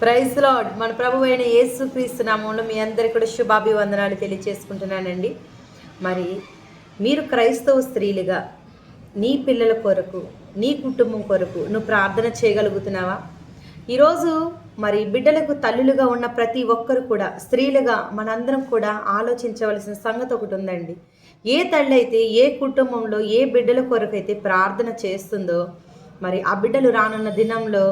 Praise lord మన ప్రభు అయిన యేసు క్రీస్తు నామంలో మీ అందరికీ కూడా శుభాభివందనాలు తెలియజేసుకుంటున్నానండి మరి మీరు క్రైస్తవ స్త్రీలుగా నీ పిల్లల కొరకు నీ కుటుంబం కొరకు నువ్వు ప్రార్థన చేయగలుగుతున్నావా? ఈరోజు మరి బిడ్డలకు తల్లులుగా ఉన్న ప్రతి ఒక్కరు కూడా స్త్రీలుగా మనందరం కూడా ఆలోచించవలసిన సంగతి ఒకటి ఉందండి. ఏ తల్లి అయితే ఏ కుటుంబంలో ఏ బిడ్డల కొరకు అయితే ప్రార్థన చేస్తుందో మరి ఆ బిడ్డలు రానున్న దినంలో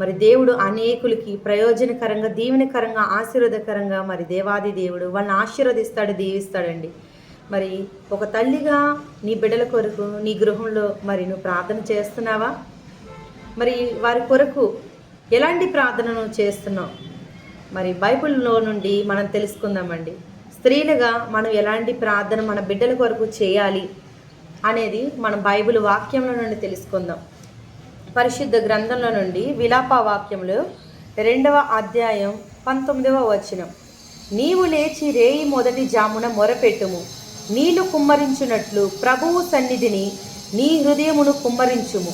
మరి దేవుడు అనేకులకి ప్రయోజనకరంగా దీవెనకరంగా ఆశీర్వాదకరంగా మరి దేవాది దేవుడు వాళ్ళని ఆశీర్వదిస్తాడు దీవిస్తాడండి. మరి ఒక తల్లిగా నీ బిడ్డల కొరకు నీ గృహంలో మరి నువ్వు ప్రార్థన చేస్తున్నావా? మరి వారి కొరకు ఎలాంటి ప్రార్థనను చేస్తున్నావు? మరి బైబిల్లో నుండి మనం తెలుసుకుందామండి. స్త్రీలుగా మనం ఎలాంటి ప్రార్థన మన బిడ్డల కొరకు చేయాలి అనేది మనం బైబిల్ వాక్యంలో నుండి తెలుసుకుందాం. పరిశుద్ధ గ్రంథంలో నుండి విలాప వాక్యంలో రెండవ అధ్యాయం పంతొమ్మిదవ వచనం. నీవు లేచి రేయి మొదటి జామున మొరపెట్టుము. నీళ్ళు కుమ్మరించున్నట్లు ప్రభువు సన్నిధిని నీ హృదయమును కుమ్మరించుము.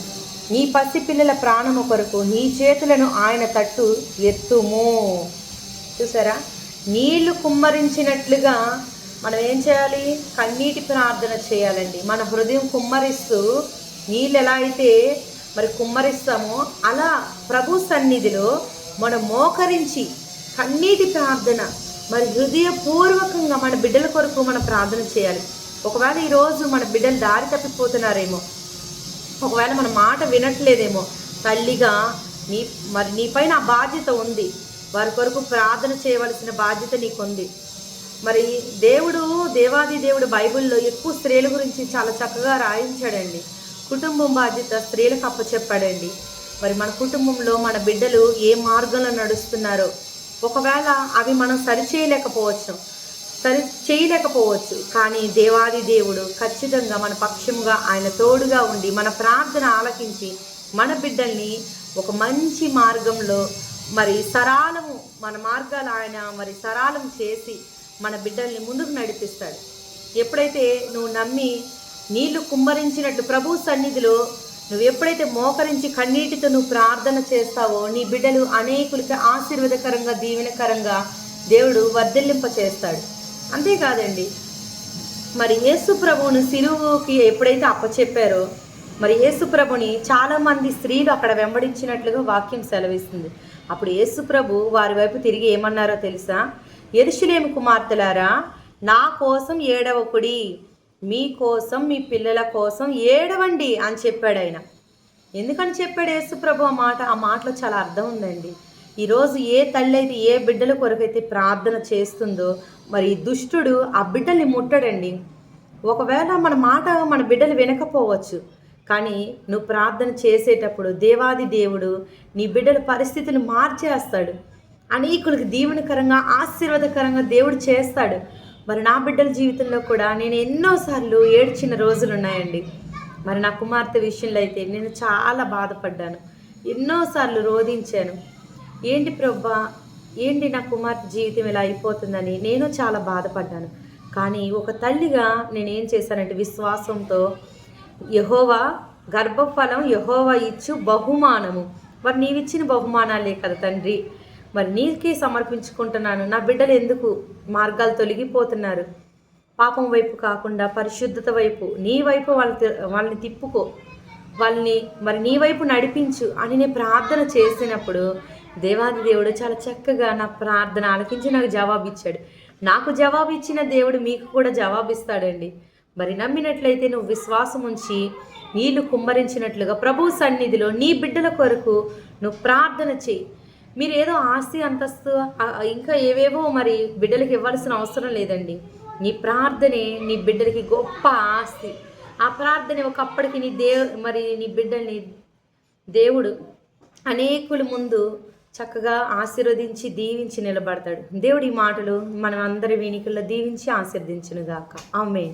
నీ పసిపిల్లల ప్రాణము కొరకు నీ చేతులను ఆయన తట్టు ఎత్తుము. చూసారా? నీళ్ళు కుమ్మరించినట్లుగా మనం ఏం చేయాలి? కన్నీటి ప్రార్థన చేయాలండి. మన హృదయం కుమ్మరిస్తూ నీళ్ళు ఎలా అయితే మరి కుమ్మరిస్తామో? అలా ప్రభు సన్నిధిలో మనం మోకరించి కన్నీటి ప్రార్థన మరి హృదయపూర్వకంగా మన బిడ్డల కొరకు మనం ప్రార్థన చేయాలి. ఒకవేళ ఈరోజు మన బిడ్డలు దారి తప్పిపోతున్నారేమో ఒకవేళ మన మాట వినట్లేదేమో తల్లిగా నీ మరి నీపైన ఆ బాధ్యత ఉంది. వారి కొరకు ప్రార్థన చేయవలసిన బాధ్యత నీకుంది. మరి దేవుడు దేవాది దేవుడు బైబిల్లో ఎక్కువ స్త్రీల గురించి చాలా చక్కగా రాయించాడండి. కుటుంబం బాధ్యత స్త్రీలకు అప్పచెప్పాడండి. మరి మన కుటుంబంలో మన బిడ్డలు ఏ మార్గంలో నడుస్తున్నారో ఒకవేళ అవి మనం సరిచేయలేకపోవచ్చు సరి చేయలేకపోవచ్చు. కానీ దేవాది దేవుడు ఖచ్చితంగా మన పక్షముగా ఆయన తోడుగా ఉండి మన ప్రార్థన ఆలకించి మన బిడ్డల్ని ఒక మంచి మార్గంలో మరి సరాలము మన మార్గాలు ఆయన మరి సరాలం చేసి మన బిడ్డల్ని ముందుకు నడిపిస్తాడు. ఎప్పుడైతే నువ్వు నమ్మి నీళ్ళు కుమ్మరించినట్లు ప్రభు సన్నిధిలో నువ్వు ఎప్పుడైతే మోకరించి కన్నీటితో నువ్వు ప్రార్థన చేస్తావో నీ బిడ్డలు అనేకులకి ఆశీర్వాదకరంగా దీవెనకరంగా దేవుడు వర్ధిల్లింప చేస్తాడు. అంతేకాదండి మరి యేసు ప్రభువును సిలువుకి ఎప్పుడైతే అప్పచెప్పారో మరి యేసు ప్రభుని చాలామంది స్త్రీలు అక్కడ వెంబడించినట్లుగా వాక్యం సెలవిస్తుంది. అప్పుడు యేసు ప్రభు వారి వైపు తిరిగి ఏమన్నారో తెలుసా? ఎరుషులేము కుమార్తెలారా నా కోసం ఏడవకుడి కుడి కోసం మీ పిల్లల కోసం ఏడవండి అని చెప్పాడు ఆయన. ఎందుకని చెప్పాడు యేసుప్రభు ఆ మాట ఆ మాటలో చాలా అర్థం ఉందండి. ఈరోజు ఏ తల్లి అయితే ఏ బిడ్డల కొరకైతే ప్రార్థన చేస్తుందో మరి దుష్టుడు ఆ బిడ్డల్ని ముట్టడండి. ఒకవేళ మన మాట మన బిడ్డలు వినకపోవచ్చు కానీ నువ్వు ప్రార్థన చేసేటప్పుడు దేవాది దేవుడు నీ బిడ్డల పరిస్థితిని మార్చేస్తాడు. అనేకులకు దీవెనకరంగా ఆశీర్వాదకరంగా దేవుడు చేస్తాడు. మరి నా బిడ్డల జీవితంలో కూడా నేను ఎన్నోసార్లు ఏడ్చిన రోజులు ఉన్నాయండి. మరి నా కుమార్తె విషయంలో అయితే నేను చాలా బాధపడ్డాను. ఎన్నోసార్లు రోధించాను. ఏంటి ప్రభా? ఏంటి నా కుమార్తె జీవితం ఇలా అయిపోతుందని నేను చాలా బాధపడ్డాను. కానీ ఒక తల్లిగా నేనేం చేశానంటే విశ్వాసంతో యహోవా గర్భఫలం యహోవా ఇచ్చు బహుమానము. మరి నీవిచ్చిన బహుమానాలే కదా తండ్రి. మరి నీకే సమర్పించుకుంటున్నాను. నా బిడ్డలు ఎందుకు మార్గాలు తొలగిపోతున్నారు? పాపం వైపు కాకుండా పరిశుద్ధత వైపు నీ వైపు వాళ్ళ వాళ్ళని తిప్పుకో. వాళ్ళని మరి నీ వైపు నడిపించు అని నేను ప్రార్థన చేసినప్పుడు దేవాది దేవుడు చాలా చక్కగా నా ప్రార్థన ఆలకించి నాకు జవాబు ఇచ్చాడు నాకు జవాబు ఇచ్చిన దేవుడు మీకు కూడా జవాబిస్తాడండి. మరి నమ్మినట్లయితే నువ్వు విశ్వాసం ఉంచి నీళ్ళు కుమ్మరించినట్లుగా ప్రభు సన్నిధిలో నీ బిడ్డల కొరకు నువ్వు ప్రార్థన చేయి. మీరు ఏదో ఆస్తి అంతస్తు ఇంకా ఏవేవో మరి బిడ్డలకి ఇవ్వాల్సిన అవసరం లేదండి. నీ ప్రార్థనే నీ బిడ్డలకి గొప్ప ఆస్తి. ఆ ప్రార్థనే ఒకప్పటికి నీ దేవు మరి నీ బిడ్డల్ని దేవుడు అనేకుల ముందు చక్కగా ఆశీర్వదించి దీవించి నిలబడతాడు. దేవుడి మాటలు మనం అందరి వీనికుల్లో దీవించి ఆశీర్దించునుగాక ఆమె